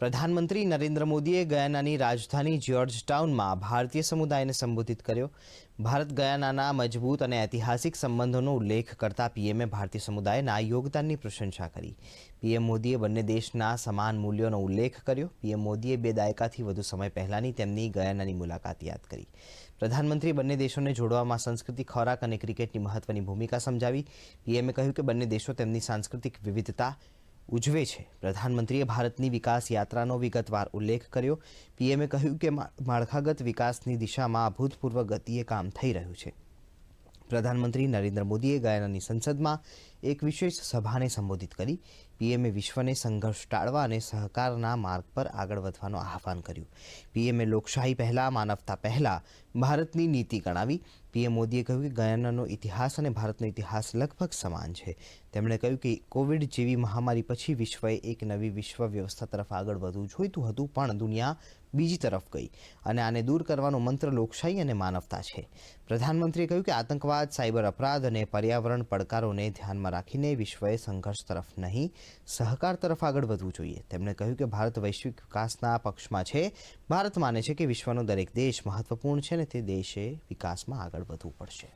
પ્રધાનમંત્રી નરેન્દ્ર મોદીએ ગયાનાની રાજધાની જ્યોર્જ ટાઉનમાં ભારતીય સમુદાયને સંબોધિત કર્યો. ભારત ગયાનાના મજબૂત અને ઐતિહાસિક સંબંધોનો ઉલ્લેખ કરતા પીએમએ ભારતીય સમુદાયના યોગદાનની પ્રશંસા કરી. પીએમ મોદીએ બંને દેશના સમાન મૂલ્યોનો ઉલ્લેખ કર્યો. પીએમ મોદીએ બે દાયકાથી વધુ સમય પહેલાંની તેમની ગયાનાની મુલાકાત યાદ કરી. પ્રધાનમંત્રીએ બંને દેશોને જોડવામાં સંસ્કૃતિ ખોરાક અને ક્રિકેટની મહત્વની ભૂમિકા સમજાવી. પીએમએ કહ્યું કે બંને દેશો તેમની સાંસ્કૃતિક વિવિધતા ઉજવે છે. પ્રધાનમંત્રીએ ભારતની વિકાસ યાત્રાનો વિગતવાર ઉલ્લેખ કર્યો. પીએમએ કહ્યું કે માળખાગત વિકાસની દિશામાં અભૂતપૂર્વ ગતિએ કામ થઈ રહ્યું છે. પ્રધાનમંત્રી નરેન્દ્ર મોદીએ ગયાનાની સંસદમાં એક વિશેષ સભાને સંબોધિત કરી. પીએમએ વિશ્વને સંઘર્ષ ટાળવા અને સહકારના માર્ગ પર આગળ વધવાનું આહ્વાન કર્યું. પીએમએ લોકશાહી પહેલાં, માનવતા પહેલાં, ભારતની નીતિ ગણાવી. પીએમ મોદીએ કહ્યું કે ગયાનાનો ઇતિહાસ અને ભારતનો ઇતિહાસ લગભગ સમાન છે. તેમણે કહ્યું કે કોવિડ જેવી મહામારી પછી વિશ્વએ એક નવી વિશ્વ વ્યવસ્થા તરફ આગળ વધવું જોઈતું હતું, પણ દુનિયા બીજી તરફ ગઈ અને આને દૂર કરવાનો મંત્ર લોકશાહી અને માનવતા છે. પ્રધાનમંત્રીએ કહ્યું કે આતંકવાદ, સાયબર અપરાધ અને પર્યાવરણ પડકારોને ધ્યાનમાં રાખીને વિશ્વએ સંઘર્ષ તરફ નહીં, સહકાર તરફ આગળ વધવું જોઈએ. તેમણે કહ્યું કે ભારત વૈશ્વિક વિકાસના પક્ષમાં છે. ભારત માને છે કે વિશ્વનો દરેક દેશ મહત્વપૂર્ણ છે અને તે દેશે વિકાસમાં આગળ વધવું પડશે.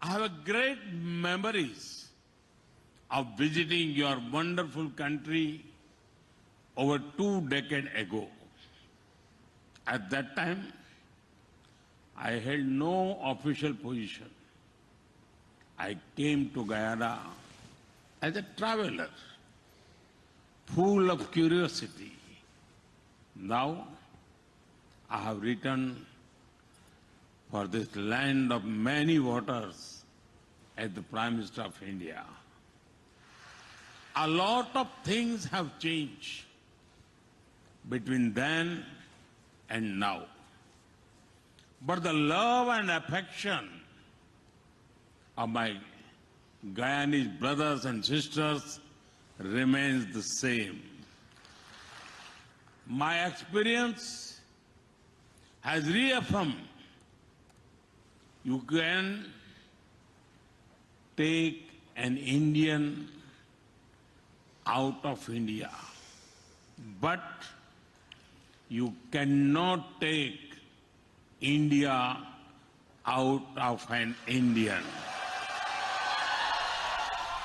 I have a great memories of visiting your wonderful country over two decades ago. At that time, I held no official position. I came to Guyana as a traveler, full of curiosity. Now, I have returned for this land of many waters as the Prime Minister of India. A lot of things have changed between then and now. But the love and affection of my Guyanese brothers and sisters remains the same. My experience has reaffirmed you can take an Indian out of India, but you cannot take India out of an Indian.